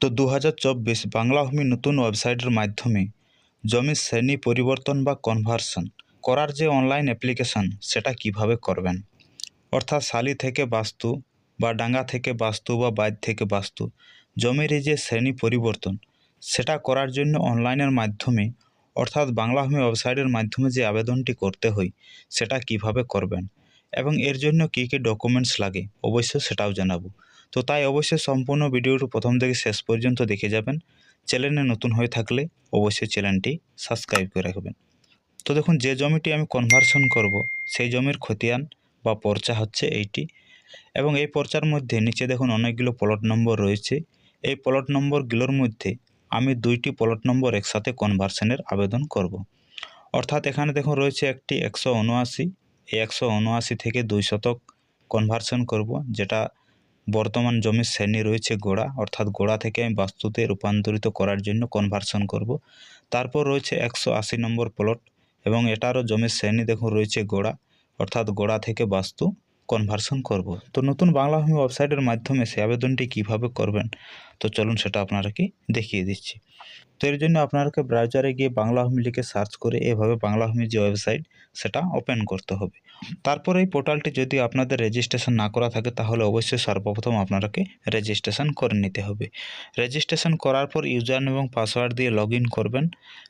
তো দু হাজার চব্বিশ বাংলা ভূমি নতুন ওয়েবসাইটের মাধ্যমে জমির শ্রেণি পরিবর্তন বা কনভার্সন করার যে অনলাইন অ্যাপ্লিকেশন সেটা কীভাবে করবেন? অর্থাৎ শালি থেকে বাস্তু বা ডাঙ্গা থেকে বাস্তু বা বাইর থেকে বাস্তু জমির যে শ্রেণি পরিবর্তন, সেটা করার জন্য অনলাইনের মাধ্যমে, অর্থাৎ বাংলা ভূমি ওয়েবসাইটের মাধ্যমে যে আবেদনটি করতে হয়, সেটা কীভাবে করবেন? এবং এর জন্য কী কী ডকুমেন্টস লাগে? অবশ্যই সেটাও জানাব। তো তাই অবশ্যই সম্পূর্ণ ভিডিওটি প্রথম থেকে শেষ পর্যন্ত দেখে যাবেন। চ্যানেলে নতুন হয়ে থাকলে অবশ্যই চ্যানেলটি সাবস্ক্রাইব করে রাখবেন। তো দেখুন, যে জমিটি আমি কনভার্সন করব, সেই জমির খতিয়ান বা পর্চা হচ্ছে এইটি এবং এই পর্চার মধ্যে নিচে দেখুন অনেকগুলো প্লট নম্বর রয়েছে। এই প্লট নম্বরগুলোর মধ্যে আমি দুইটি প্লট নম্বর একসাথে কনভার্সনের আবেদন করব। অর্থাৎ এখানে দেখুন রয়েছে একটি একশো উনআশি, এই একশো উনআশি থেকে দুই শতক কনভার্সন করব, যেটা বর্তমান জমির শ্রেণি রয়েছে গোড়া, অর্থাৎ গোড়া থেকে আমি বাস্তুতে রূপান্তরিত করার জন্য কনভার্সন করব। তারপর রয়েছে একশো আশি নম্বর প্লট এবং এটারও জমির শ্রেণি দেখুন রয়েছে গোড়া, অর্থাৎ গোড়া থেকে বাস্তু কনভার্সন করব। তো নতুন বাংলা ভূমি ওয়েবসাইটের মাধ্যমে সে আবেদনটি কীভাবে করবেন? তো চলুন সেটা আপনারাকে দেখিয়ে দিচ্ছি। তো এর জন্য আপনাকে ব্রাউজারে গিয়ে বাংলা ভূমি লিখে সার্চ করে এভাবে বাংলা ভূমির যে ওয়েবসাইট সেটা ওপেন করতে হবে। তারপর এই পোর্টালটি যদি আপনাদের রেজিস্ট্রেশন না করা থাকে, তাহলে অবশ্যই সর্বপ্রথম আপনাকে রেজিস্ট্রেশন করে নিতে হবে। রেজিস্ট্রেশন করার পর ইউজার এবং পাসওয়ার্ড দিয়ে লগ করবেন।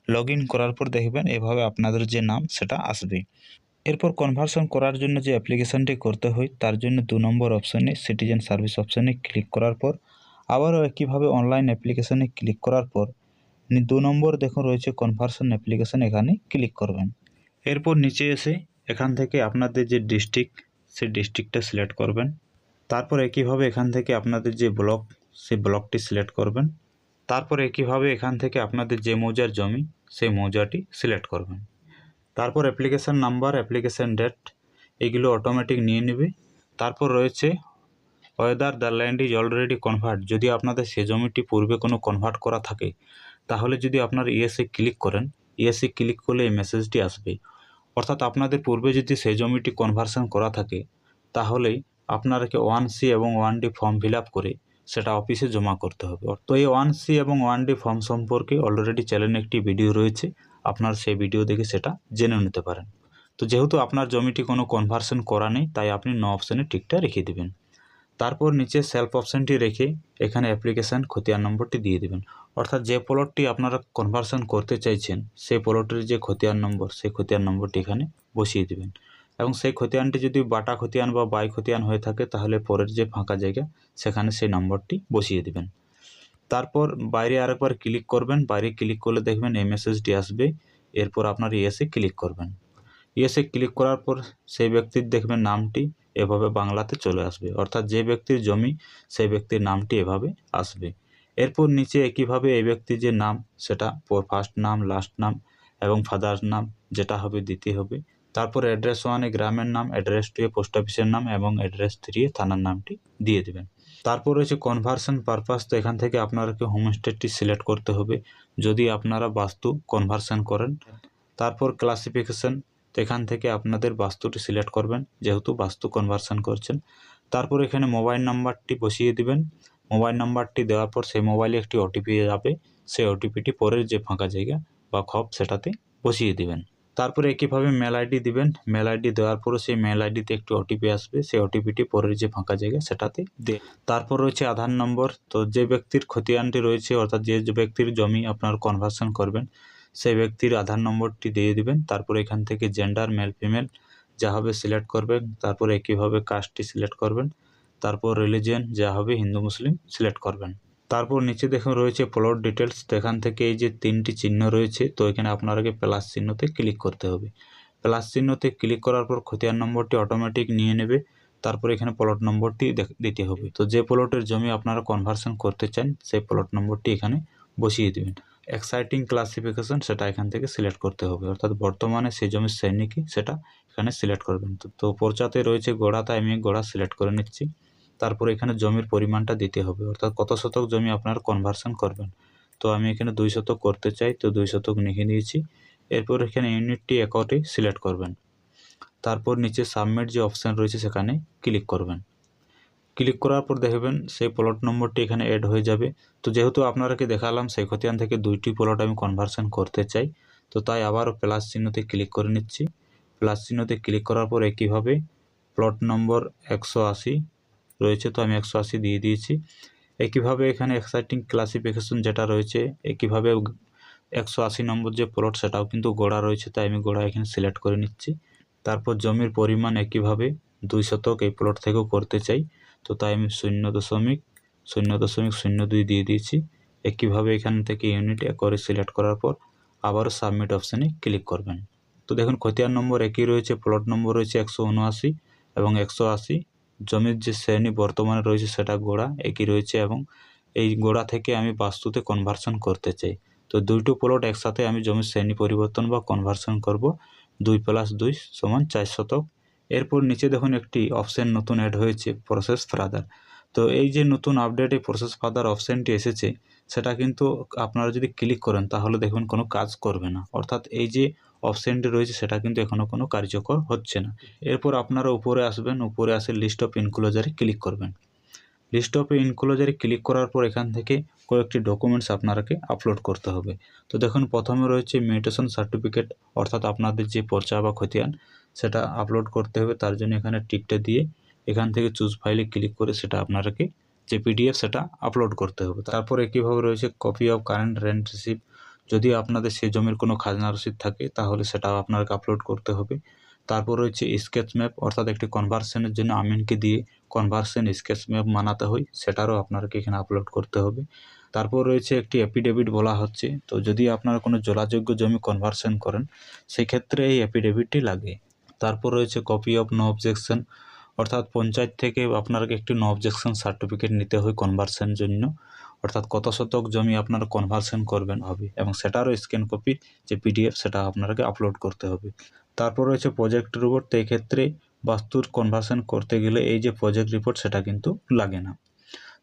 লগ করার পর দেখবেন এভাবে আপনাদের যে নাম, সেটা আসবে। এরপর কনভার্সন করার জন্য যে অ্যাপ্লিকেশনটি করতে হয়, তার জন্য দু নম্বর অপশানে সিটিজেন সার্ভিস অপশানে ক্লিক করার পর, আবারও একইভাবে অনলাইন অ্যাপ্লিকেশানে ক্লিক করার পর, দু নম্বর দেখুন রয়েছে কনভার্সন অ্যাপ্লিকেশন এখানে ক্লিক করবেন। এরপর নিচে এসে এখান থেকে আপনাদের যে ডিস্ট্রিক্ট সেই ডিস্ট্রিক্টটা সিলেক্ট করবেন। তারপর একইভাবে এখান থেকে আপনাদের যে ব্লক সেই ব্লকটি সিলেক্ট করবেন। তারপর একইভাবে এখান থেকে আপনাদের যে মৌজার জমি, সেই মৌজাটি সিলেক্ট করবেন। তারপর অ্যাপ্লিকেশান নাম্বার অ্যাপ্লিকেশান ডেট এগুলো অটোমেটিক নিয়ে নেবে। তারপর রয়েছে whether the land is already convert যদি আপনাদের সে জমিটি পূর্বে কোনো কনভার্ট করা থাকে, তাহলে যদি আপনার ইএসএ ক্লিক করেন ইএসএ ক্লিক করলে এই মেসেজটি আসবে। অর্থাৎ আপনাদের পূর্বে যদি সেই জমিটি কনভার্সন করা থাকে, তাহলেই আপনারাকে ওয়ান সি এবং ওয়ান ডি ফর্ম ফিল করে সেটা অফিসে জমা করতে হবে। তো এই ওয়ান সি এবং ওয়ান ডি ফর্ম সম্পর্কে অলরেডি চ্যানেলে একটি ভিডিও রয়েছে। আপনার সেই ভিডিও দেখে সেটা জেনে নিতে পারেন। তো যেহেতু আপনার জমিটি কোনো কনভার্সন করা নেই, তাই আপনি ন অপশানে টিকটা রেখে দেবেন। তারপর নিচে সেলফ অপশানটি রেখে এখানে অ্যাপ্লিকেশান খতিয়ান নম্বরটি দিয়ে দেবেন। অর্থাৎ যে প্লটটি আপনারা কনভার্সন করতে চাইছেন, সেই প্লটের যে খতিয়ান নম্বর, সেই খতিয়ান নম্বরটি এখানে বসিয়ে দেবেন। এবং সেই খতিয়ানটি যদি বাটা খতিয়ান বা বাই খতিয়ান হয়ে থাকে, তাহলে পরের যে ফাঁকা জায়গা, সেখানে সেই নম্বরটি বসিয়ে দেবেন। তারপর বাইরে আরেকবার ক্লিক করবেন। বাইরে ক্লিক করলে দেখবেন এই মেসেজটি আসবে। এরপর আপনার ইয়েসে ক্লিক করবেন। ইয়েসে ক্লিক করার পর সেই ব্যক্তির দেখবেন নামটি এভাবে বাংলাতে চলে আসবে। অর্থাৎ যে ব্যক্তির জমি, সেই ব্যক্তির নামটি এভাবে আসবে। এরপর নিচে একইভাবে এই ব্যক্তির যে নাম, সেটা ফার্স্ট নাম লাস্ট নাম এবং ফাদার্স নাম যেটা হবে দিতে হবে। তারপর অ্যাড্রেস ওয়ানে গ্রামের নাম অ্যাড্রেস টুয়ে পোস্ট অফিসের নাম এবং অ্যাড্রেস থ্রি থানার নামটি দিয়ে দেবেন। তারপর রয়েছে কনভার্সন পারপাস তো এখান থেকে আপনাকে হোমস্টেটি সিলেক্ট করতে হবে। যদি আপনারা বাস্তু কনভার্সন করেন, তারপর ক্লাসিফিকেশন তো এখান থেকে আপনাদের বাস্তুটি সিলেক্ট করবেন, যেহেতু বাস্তু কনভার্সন করছেন। তারপর এখানে মোবাইল নাম্বারটি বসিয়ে দিবেন। মোবাইল নাম্বারটি দেওয়ার পর সেই মোবাইলে একটি ওটিপি যাবে। সেই ওটিপিটি পরের যে ফাঁকা জায়গা বা খপ সেটাতে বসিয়ে দিবেন। তারপরে একইভাবে মেল আইডি দিবেন। মেল আইডি দেওয়ার পরে সেই মেল আইডিতে একটি ওটিপি আসবে। সেই ওটিপিটি পরের যে ফাঁকা জায়গা সেটাতে দে তারপর রয়েছে আধার নম্বর। তো যে ব্যক্তির খতিয়ানটি রয়েছে, অর্থাৎ যে ব্যক্তির জমি আপনার কনভার্সন করবেন সেই ব্যক্তির আধার নম্বরটি দিয়ে দিবেন, তারপর এখান থেকে জেন্ডার মেল ফিমেল যা হবে সিলেক্ট করবেন, তারপর একইভাবে কাস্টটি সিলেক্ট করবেন, তারপর রিলিজিয়ন যা হবে হিন্দু, মুসলিম সিলেক্ট করবেন। তারপর নিচে দেখুন রয়েছে প্লট ডিটেলস তো এখান থেকে এই যে তিনটি চিহ্ন রয়েছে, তো এখানে আপনাকে প্লাস চিহ্নতে ক্লিক করতে হবে। প্লাস চিহ্নতে ক্লিক করার পর খতিয়ান নম্বরটি অটোমেটিক নিয়ে নেবে, তারপর এখানে প্লট নম্বরটি দিতে হবে। তো যে প্লটের জমি আপনারা কনভার্সন করতে চান, সেই প্লট নম্বরটি এখানে বসিয়ে দেবেন। এক্সাইটিং ক্লাসিফিকেশন সেটা এখান থেকে সিলেক্ট করতে হবে। অর্থাৎ বর্তমানে সেই জমির শ্রেণি কি সেটা এখানে সিলেক্ট করবেন। তো পর্চাতে রয়েছে গোড়া, তাই আমি গোড়া সিলেক্ট করে নিচ্ছি। তারপর এখানে জমির পরিমাণটা দিতে হবে। অর্থাৎ কত শতক জমি আপনারা কনভার্সন করবেন? তো আমি এখানে দুই শতক করতে চাই, তো দুই শতক লিখে নিয়েছি। এরপর এখানে ইউনিটটি অ্যাকাউন্টে সিলেক্ট করবেন। তারপর নিচে সাবমিট যে অপশান রয়েছে সেখানে ক্লিক করবেন। ক্লিক করার পর দেখবেন সেই প্লট নম্বরটি এখানে অ্যাড হয়ে যাবে। তো যেহেতু আপনারাকে দেখালাম সেই খতিয়ান থেকে দুইটি প্লট আমি কনভার্সন করতে চাই, তো তাই আবারও প্লাস চিহ্নতে ক্লিক করে নিচ্ছি। প্লাস চিহ্নতে ক্লিক করার পর একইভাবে প্লট নম্বর একশো আশি রয়েছে, তো আমি একশো আশি দিয়ে দিয়েছি। একইভাবে এখানে এক্সাইটিং ক্লাসিফিকেশন যেটা রয়েছে, একইভাবে একশো আশি নম্বর যে প্লট সেটাও কিন্তু গোড়া রয়েছে, তাই আমি গোড়া এখানে সিলেক্ট করে নিচ্ছি। তারপর জমির পরিমাণ একইভাবে দুই শতক এই প্লট থেকেও করতে চাই। তো তাই আমি শূন্য দশমিক শূন্য দশমিক শূন্য দুই দিয়ে দিয়েছি। একইভাবে এখান থেকে ইউনিট করে সিলেক্ট করার পর আবারও সাবমিট অপশানে ক্লিক করবেন। তো দেখুন, খতিয়ান নম্বর একই রয়েছে প্লট নম্বর রয়েছে একশো উনআশি এবং একশো আশি। জমির যে শ্রেণি বর্তমানে রয়েছে সেটা গোড়া, একই রয়েছে এবং এই গোড়া থেকে আমি বাস্তুতে কনভার্সন করতে চাই। তো দুইটো প্লট একসাথে আমি জমির শ্রেণি পরিবর্তন বা কনভার্সন করব। দুই প্লাস দুই সমান চার শতক। এরপর নিচে দেখুন একটি অপশান নতুন অ্যাড হয়েছে প্রসেস ফাদার তো এই যে নতুন আপডেটে প্রসেস ফাদার অপশানটি এসেছে, সেটা কিন্তু আপনারা যদি ক্লিক করেন, তাহলে দেখবেন কোনো কাজ করবে না। অর্থাৎ এই যে অপশানটি রয়েছে, সেটা কিন্তু এখনও কোনো কার্যকর হচ্ছে না। এরপর আপনারা উপরে আসবেন, উপরে আসে লিস্ট অফ ইনক্লোজারে ক্লিক করবেন। লিস্ট অফ ইনক্লোজারে ক্লিক করার পর এখান থেকে কয়েকটি ডকুমেন্টস আপনারাকে আপলোড করতে হবে। তো দেখুন, প্রথমে রয়েছে মিউটেশন সার্টিফিকেট অর্থাৎ আপনাদের যে পর্চা বা খতিয়ান সেটা আপলোড করতে হবে, তার জন্য এখানে টিকটা দিয়ে এখান থেকে চুজ ফাইলে ক্লিক করে সেটা আপনারাকে যে পিডিএফ সেটা আপলোড করতে হবে। তারপর একইভাবে রয়েছে copy of current rent receipt যদি আপনাদের সেই জমির কোনো খাজনা রসিদ থাকে, তাহলে সেটাও আপনাকে আপলোড করতে হবে। তারপর রয়েছে স্কেচ ম্যাপ অর্থাৎ একটি কনভার্সনের জন্য আমিনকে দিয়ে কনভার্সন স্কেচ ম্যাপ মানাতে হয়, সেটারও আপনাকে এখানে আপলোড করতে হবে। তারপর রয়েছে একটি অ্যাপিডেভিট বলা হচ্ছে। তো যদি আপনারা কোনো জলাযোগ্য জমি কনভার্সন করেন, সেক্ষেত্রে এই অ্যাপিডেভিটটি লাগে। তারপর রয়েছে কপি অফ নো অবজেকশন অর্থাৎ পঞ্চায়েত থেকে আপনাকে একটি নো অবজেকশন সার্টিফিকেট নিতে হয় কনভার্সন জন্য। অর্থাৎ কত শতক জমি আপনারা কনভার্সন করবেন হবে এবং সেটারও স্ক্যান কপি যে পিডিএফ সেটা আপনাকে আপলোড করতে হবে। তারপর রয়েছে প্রজেক্ট রিপোর্ট তো এক্ষেত্রে বাস্তুর কনভার্সন করতে গেলে এই যে প্রজেক্ট রিপোর্ট সেটা কিন্তু লাগে না।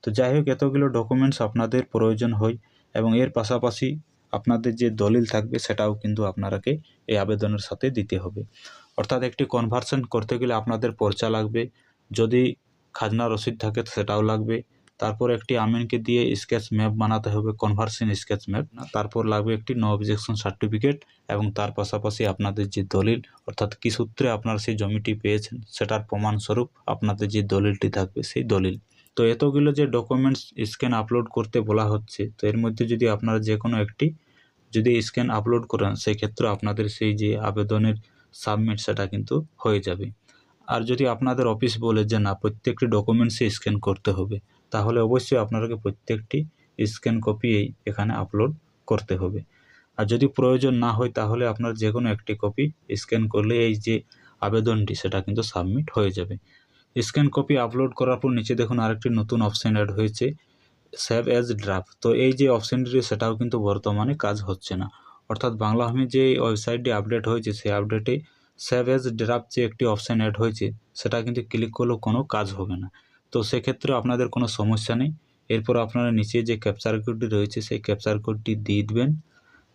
তো যাই হোক, এতগুলো ডকুমেন্টস আপনাদের প্রয়োজন হয় এবং এর পাশাপাশি আপনাদের যে দলিল থাকবে সেটাও কিন্তু আপনারাকে এই আবেদনের সাথে দিতে হবে। অর্থাৎ একটি কনভার্সন করতে গেলে আপনাদের পর্চা লাগবে। যদি খাজনা রসিদ থাকে সেটাও লাগবে। তারপর একটি আমিনকে দিয়ে স্কেচ ম্যাপ বানাতে হবে কনভার্সন স্কেচ ম্যাপ তারপর লাগবে একটি নো অবজেকশন সার্টিফিকেট এবং তার পাশাপাশি আপনাদের যে দলিল, অর্থাৎ কী সূত্রে আপনারা সেই জমিটি পেয়েছেন, সেটার প্রমাণস্বরূপ আপনাদের যে দলিলটি থাকবে সেই দলিল। তো এতগুলো যে ডকুমেন্টস স্ক্যান আপলোড করতে বলা হচ্ছে, তো এর মধ্যে যদি আপনারা যে কোনো একটি যদি স্ক্যান আপলোড করেন সেই ক্ষেত্রে আপনাদের সেই যে আবেদনের সাবমিট সেটা কিন্তু হয়ে যাবে। আর যদি আপনাদের অফিস বলে যে, না, প্রত্যেকটি ডকুমেন্টসই স্ক্যান করতে হবে, তাহলে অবশ্যই আপনাকে প্রত্যেকটি স্ক্যান কপি এখানে আপলোড করতে হবে। আর যদি প্রয়োজন না হয়, তাহলে আপনার যে কোনো একটি কপি স্ক্যান করলে এই যে আবেদনটি, সেটা কিন্তু সাবমিট হয়ে যাবে। স্ক্যান কপি আপলোড করার পর নিচে দেখুন আরেকটি নতুন অপশান অ্যাড হয়েছে সেভ অ্যাজ ড্রাফট তো এই যে অপশানটি সেটাও কিন্তু বর্তমানে কাজ হচ্ছে না। অর্থাৎ বাংলা আমি যে ওয়েবসাইটটি আপডেট হয়েছে, সেই আপডেটে সেভ অ্যাজ ড্রাফট যে একটি অপশান অ্যাড হয়েছে, সেটা কিন্তু ক্লিক করলেও কোনো কাজ হবে না। তো সেক্ষেত্রে আপনাদের কোনো সমস্যা নেই। এরপর আপনারা নিচে যে ক্যাপচার কোডটি রয়েছে, সেই ক্যাপচার কোডটি দিয়ে দেবেন।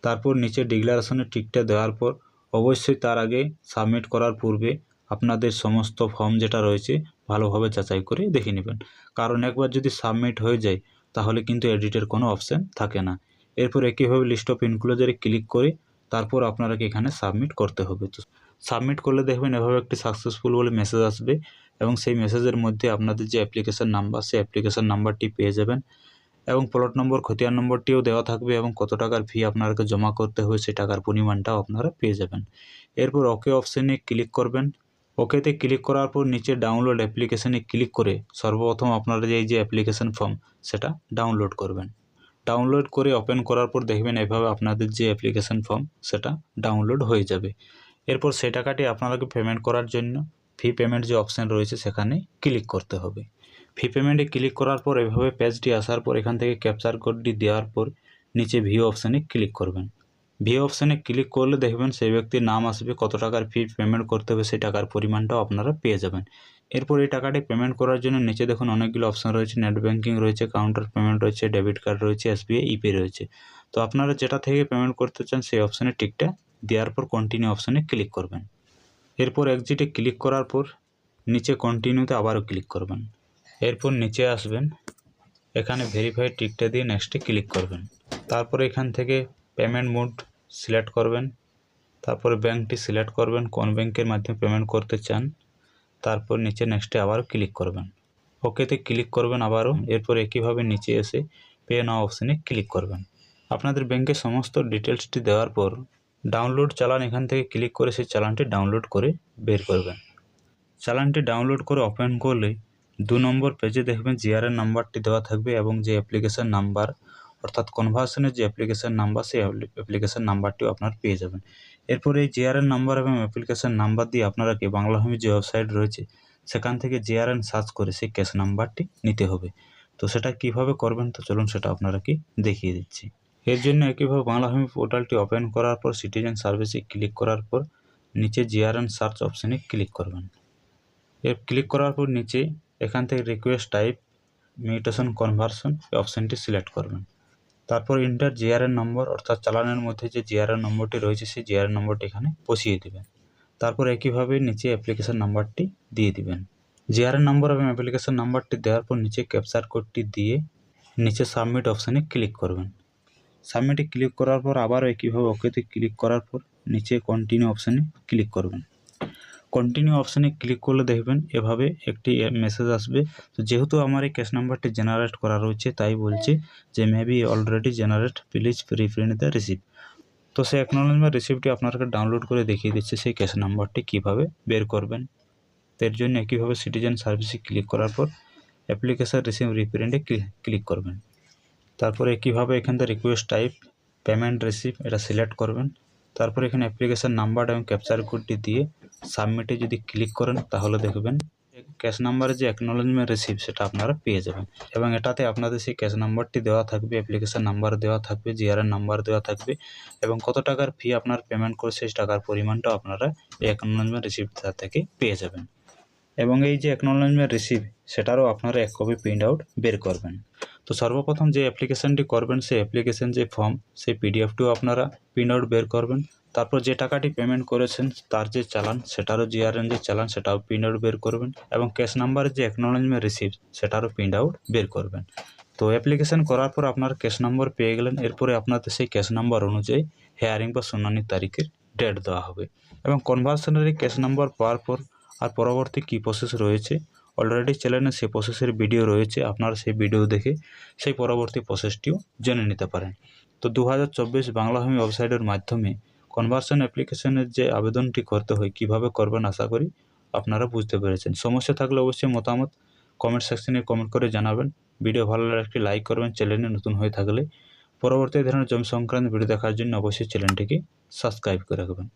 তারপর নিচে ডিক্লারেশনের টিকটা দেওয়ার পর অবশ্যই তার আগে সাবমিট করার পূর্বে আপনাদের সমস্ত ফর্ম যেটা রয়েছে, ভালোভাবে যাচাই করে দেখে নেবেন। কারণ একবার যদি সাবমিট হয়ে যায়, তাহলে কিন্তু এডিটের কোনো অপশান থাকে না। এরপর একইভাবে লিস্ট অফ ইনক্লোজারে ক্লিক করে, তারপর আপনারাকে এখানে সাবমিট করতে হবে। তো সাবমিট করলে দেখবেন এভাবে একটি সাকসেসফুল বলে মেসেজ আসবে এবং সেই মেসেজের মধ্যে আপনাদের যে অ্যাপ্লিকেশান নাম্বার সেই অ্যাপ্লিকেশান নাম্বারটি পেয়ে যাবেন এবং প্লট নম্বর খতিয়ান নম্বরটিও দেওয়া থাকবে এবং কত টাকার ফি আপনাকে জমা করতে হবে, সেই টাকার পরিমাণটাও আপনারা পেয়ে যাবেন। এরপর ওকে অপশানে ক্লিক করবেন। ওকেতে ক্লিক করার পর নিচে ডাউনলোড অ্যাপ্লিকেশানে ক্লিক করে সর্বপ্রথম আপনারা যে এই যে অ্যাপ্লিকেশান ফর্ম সেটা ডাউনলোড করবেন। ডাউনলোড করে ওপেন করার পর দেখবেন এভাবে আপনাদের যে অ্যাপ্লিকেশান ফর্ম, সেটা ডাউনলোড হয়ে যাবে। এরপর সেই টাকাটি আপনাকে পেমেন্ট করার জন্য ফি পেমেন্ট যে অপশান রয়েছে, সেখানে ক্লিক করতে হবে। ফি পেমেন্টে ক্লিক করার পর এভাবে পেজটি আসার পর, এখান থেকে ক্যাপচার কোডটি দেওয়ার পর নিচে ভিউ অপশানে ক্লিক করবেন। ভিউ অপশানে ক্লিক করলে দেখবেন সেই ব্যক্তির নাম আসবে, কত টাকার ফি পেমেন্ট করতে হবে, সেই টাকার পরিমাণটাও আপনারা পেয়ে যাবেন। এরপর এই টাকাটি পেমেন্ট করার জন্য নিচে দেখুন অনেকগুলো অপশান রয়েছে নেট ব্যাঙ্কিং রয়েছে কাউন্টার পেমেন্ট রয়েছে ডেবিট কার্ড রয়েছে এসবিআই ইপে রয়েছে। তো আপনারা যেটা থেকে পেমেন্ট করতে চান সেই অপশানে টিকটা দেওয়ার পর কন্টিনিউ অপশানে ক্লিক করবেন। এরপর এক্সিটে ক্লিক করার পর নিচে কন্টিনিউতে আবারও ক্লিক করবেন। এরপর নিচে আসবেন, এখানে ভেরিফাই টিকটা দিয়ে নেক্সটে ক্লিক করবেন। তারপর এখান থেকে পেমেন্ট মোড সিলেক্ট করবেন। তারপরে ব্যাঙ্কটি সিলেক্ট করবেন, কোন ব্যাংকের মাধ্যমে পেমেন্ট করতে চান। তারপর নিচে নেক্সটে আবারও ক্লিক করবেন। ওকেতে ক্লিক করবেন আবারও, এরপর একইভাবে নিচে এসে পে নাও অপশানে ক্লিক করবেন। আপনাদের ব্যাংকের সমস্ত ডিটেলসটি দেওয়ার পর ডাউনলোড চালান, এখান থেকে ক্লিক করে সেই চালানটি ডাউনলোড করে বের করবেন। চালানটি ডাউনলোড করে ওপেন করলে দু নম্বর পেজে দেখবেন জিআরএন নাম্বারটি দেওয়া থাকবে এবং যে অ্যাপ্লিকেশান নাম্বার অর্থাৎ কনভার্সনের যে অ্যাপ্লিকেশান নাম্বার সেই অ্যাপ্লিকেশান নাম্বারটিও আপনার পেয়ে যাবেন। এরপর এই জিআরএন নাম্বার এবং অ্যাপ্লিকেশন নাম্বার দিয়ে আপনারা কি বাংলা হোমি যে ওয়েবসাইট রয়েছে, সেখান থেকে জিআরএন সার্চ করে সেই ক্যাশ নাম্বারটি নিতে হবে। তো সেটা কীভাবে করবেন, তো চলুন সেটা আপনারা কি দেখিয়ে দিচ্ছি। এর জন্য একইভাবে বাংলা হোমি পোর্টালটি ওপেন করার পর সিটিজেন সার্ভিসে ক্লিক করার পর, নিচে জিআরএন সার্চ অপশানে ক্লিক করবেন। এর ক্লিক করার পর নিচে এখান থেকে রিকোয়েস্ট টাইপ মিউটেশন কনভার্সন এই অপশানটি সিলেক্ট করবেন। তারপর ইন্টার জিআরএন নম্বর অর্থাৎ চালানের মধ্যে যে জিআরএন নম্বরটি রয়েছে, সেই জিআরএন নম্বরটি এখানে বসিয়ে দেবেন। তারপর একইভাবে নিচে অ্যাপ্লিকেশন নাম্বারটি দিয়ে দিবেন। জিআরএন নম্বর এবং অ্যাপ্লিকেশন নাম্বারটি দেওয়ার পর নিচে ক্যাপচার কোডটি দিয়ে নিচে সাবমিট অপশানে ক্লিক করবেন। সাবমিটে ক্লিক করার পর আবারও একইভাবে ওকেতে ক্লিক করার পর নিচে কন্টিনিউ অপশানে ক্লিক করবেন। কন্টিনিউ অপশানে ক্লিক করলে দেখবেন এভাবে একটি মেসেজ আসবে। তো যেহেতু আমার এই ক্যাশ নাম্বারটি জেনারেট করা রয়েছে, তাই বলছে যে maybe already generate please reprint the receipt তো সেই অ্যাকনোলেজমেন্ট রিসিপ্টটি আপনাকে ডাউনলোড করে দেখিয়ে দিচ্ছে সেই ক্যাশ নাম্বারটি কীভাবে বের করবেন। এর জন্য একইভাবে সিটিজেন সার্ভিসে ক্লিক করার পর অ্যাপ্লিকেশন রিসিভ রিপ্রিন্টে ক্লিক করবেন। তারপরে একইভাবে এখান থেকে রিকোয়েস্ট টাইপ পেমেন্ট রিসিভ এটা সিলেক্ট করবেন। তারপর এখানে অ্যাপ্লিকেশন নাম্বার এবং ক্যাপচার কোডটি দিয়ে সাবমিটে যদি ক্লিক করেন, তাহলে দেখবেন ক্যাশ নাম্বারে যে অ্যাকনোলেজমেন্ট রিসিভ সেটা আপনারা পেয়ে যাবেন। এবং এটাতে আপনাদের সেই ক্যাশ নাম্বারটি দেওয়া থাকবে অ্যাপ্লিকেশান নাম্বার দেওয়া থাকবে জিআরএন নাম্বার দেওয়া থাকবে, এবং কত টাকার ফি আপনার পেমেন্ট করে সেই টাকার পরিমাণটাও আপনারা এই অ্যাকনোলেজমেন্ট রিসিপ্ট থেকে পেয়ে যাবেন। এবং এই যে অ্যাকনোলেজমেন্ট রিসিভ সেটারও আপনারা এক কপি প্রিন্ট আউট বের করবেন। তো সর্বপ্রথম যে অ্যাপ্লিকেশানটি করবেন, সেই অ্যাপ্লিকেশান যে ফর্ম সেই পিডিএফটিও আপনারা প্রিন্ট আউট বের করবেন। তারপর যে টাকাটি পেমেন্ট করেছেন, তার যে চালান, সেটারও জিআরএন যে চালান, সেটাও প্রিন্ট আউট বের করবেন এবং ক্যাশ নাম্বারের যে অ্যাকনোলেজমেন্ট রিসিভ সেটারও প্রিন্ট আউট বের করবেন। তো অ্যাপ্লিকেশান করার পর আপনার ক্যাশ নাম্বার পেয়ে গেলেন, এরপরে আপনাদের সেই ক্যাশ নাম্বার অনুযায়ী হেয়ারিং বা শুনানির তারিখের ডেট দেওয়া হবে এবং কনভার্সনারি ক্যাশ নাম্বার পাওয়ার পর আর পরবর্তী কী প্রসেস রয়েছে অলরেডি চ্যানেলে সেই প্রসেসের ভিডিও রয়েছে, আপনারা সেই ভিডিও দেখে সেই পরবর্তী প্রসেসটিও জেনে নিতে পারেন। তো দু হাজার বাংলা হোমি ওয়েবসাইটের মাধ্যমে কনভার্সন অ্যাপ্লিকেশনের যে আবেদনটি করতে হয়, কীভাবে করবেন আশা করি আপনারা বুঝতে পেরেছেন। সমস্যা থাকলে অবশ্যই মতামত কমেন্ট সেকশনে কমেন্ট করে জানাবেন। ভিডিও ভালো লাগলে একটি লাইক করবেন চ্যানেলে নতুন হয়ে থাকলে। পরবর্তী ধরনের জমি সংক্রান্ত ভিডিও দেখার জন্য অবশ্যই চ্যানেলটিকে সাবস্ক্রাইব করে রাখবেন।